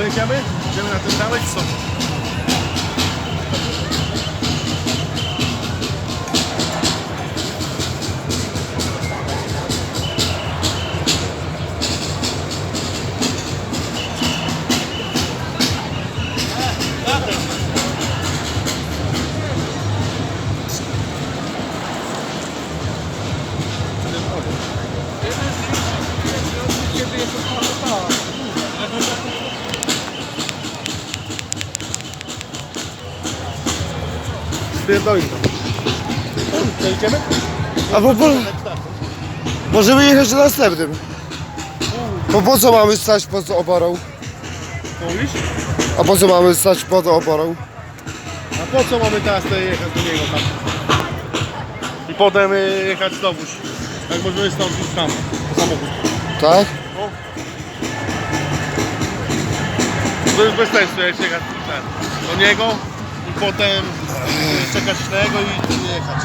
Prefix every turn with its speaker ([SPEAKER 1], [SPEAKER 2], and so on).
[SPEAKER 1] jedziemy? Idziemy na ten dalej, co? Spierdolimy. To idziemy?
[SPEAKER 2] A po, możemy jechać na następnym. Bo po co mamy stać pod oporą?
[SPEAKER 1] Mówisz?
[SPEAKER 2] A po co mamy stać pod oporą?
[SPEAKER 1] A po co mamy teraz tutaj jechać do niego tam? I potem y, jechać znowuż. Jak możemy stąd iść tam, po samochód.
[SPEAKER 2] Tak?
[SPEAKER 1] To już bez sensu jest jechać ten, do niego i potem y, czekać na niego i jechać.